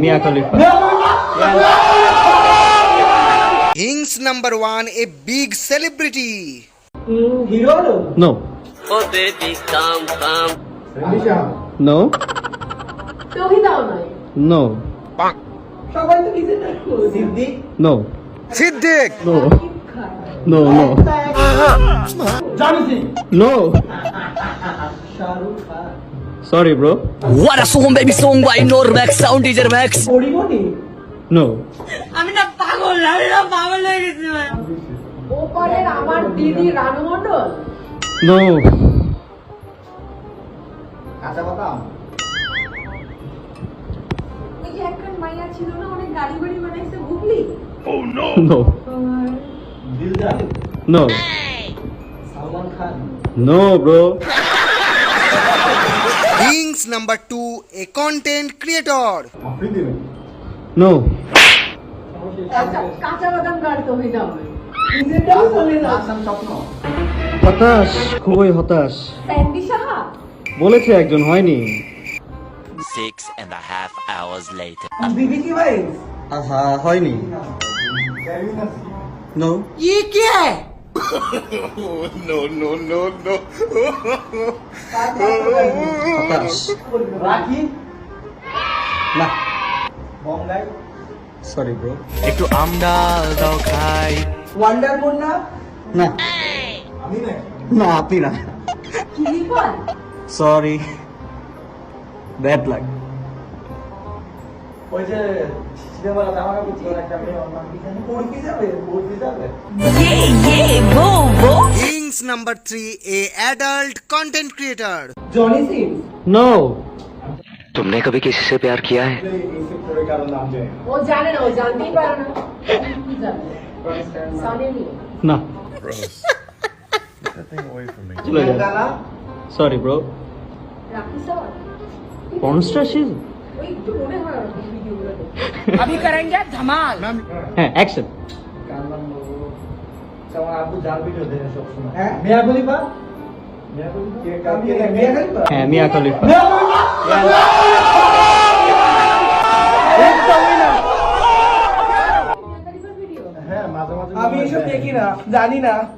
Mia Khalifa Hints number one, a big celebrity. Hero no Oh baby, come, come. No তহিদাও নয় no সবাই তো নিজে দেখো Siddiq? No Siddiq. No no no জানি no Shahrukh Khan. Sorry bro What a song, baby song by Normax, sound DJ Max. Porimoni no ওপারের আমার দিদি রানু মণ্ডল no কাঁচা বাদাম? এই যে একটা মাইয়া ছিল না অনেক গাড়ি বাড়ি বানাইছে Hooghly no Dildar? No Salman Khan? No bro number two, a content creator. No আচ্ছা হতাশ খুবই হতাশ। বলেছে একজন হয়নি। Six and a half hours later. বিবি কি ভাই হ্যাঁ no no no no. Terus. Lagi. Nah. Bong guys. Sorry bro. Itu amdal tau kai. Wonder pun. Nah. Amin eh. Nah api lah. Kiri. Sorry. Bad luck. ওই যে সিনেমাটা জামা কাপড় পরে একটা মেয়ে ওর নাম কি জানি পড়কি যাবে পড়কি যাবে Hints number three, a adult content creator. Johnny Sins no तुमने कभी किसी से प्यार किया है ও জানে না ও জানতেই পারে না কি জানে সানি লিওন না চলে যান গালা সরি ব্রো রাখি সাওয়াল পর্নস্টার সিজ হয় আর কি ভিডিওগুলো হ্যাঁ মিয়া খলিফা আমি এসব দেখি না জানি না